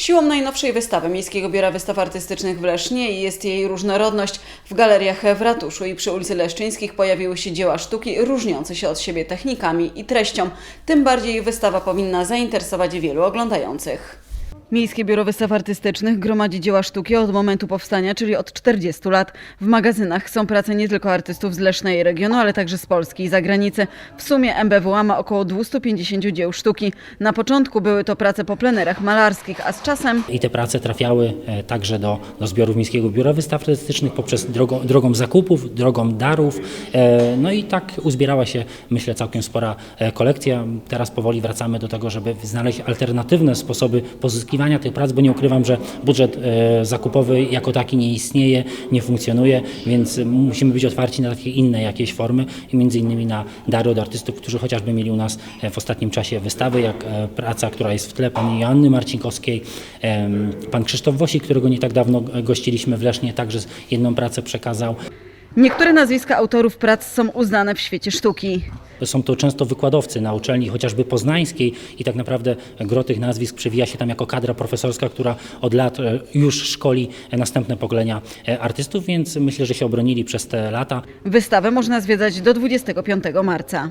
Siłą najnowszej wystawy Miejskiego Biura Wystaw Artystycznych w Lesznie jest jej różnorodność. W galeriach w ratuszu i przy ulicy Leszczyńskich pojawiły się dzieła sztuki różniące się od siebie technikami i treścią. Tym bardziej wystawa powinna zainteresować wielu oglądających. Miejskie Biuro Wystaw Artystycznych gromadzi dzieła sztuki od momentu powstania, czyli od 40 lat. W magazynach są prace nie tylko artystów z Leszna i regionu, ale także z Polski i zagranicy. W sumie MBWA ma około 250 dzieł sztuki. Na początku były to prace po plenerach malarskich, a z czasem I te prace trafiały e, także do, do zbiorów Miejskiego Biura Wystaw Artystycznych poprzez drogą, drogą zakupów, drogą darów. E, No i tak uzbierała się, myślę, całkiem spora e, kolekcja. Teraz powoli wracamy do tego, żeby znaleźć alternatywne sposoby pozyskiwania tych prac, bo nie ukrywam, że budżet e, zakupowy jako taki nie istnieje, nie funkcjonuje, więc musimy być otwarci na takie inne jakieś formy i między innymi na dary od artystów, którzy chociażby mieli u nas e, w ostatnim czasie wystawy, jak e, praca, która jest w tle pani Joanny Marcinkowskiej, pan Krzysztof Wosik, którego nie tak dawno gościliśmy w Lesznie, także jedną pracę przekazał. Niektóre nazwiska autorów prac są uznane w świecie sztuki. Są to często wykładowcy na uczelni chociażby poznańskiej i tak naprawdę gro tych nazwisk przewija się tam jako kadra profesorska, która od lat e, już szkoli następne pokolenia e, artystów, więc myślę, że się obronili przez te lata. Wystawę można zwiedzać do 25 marca.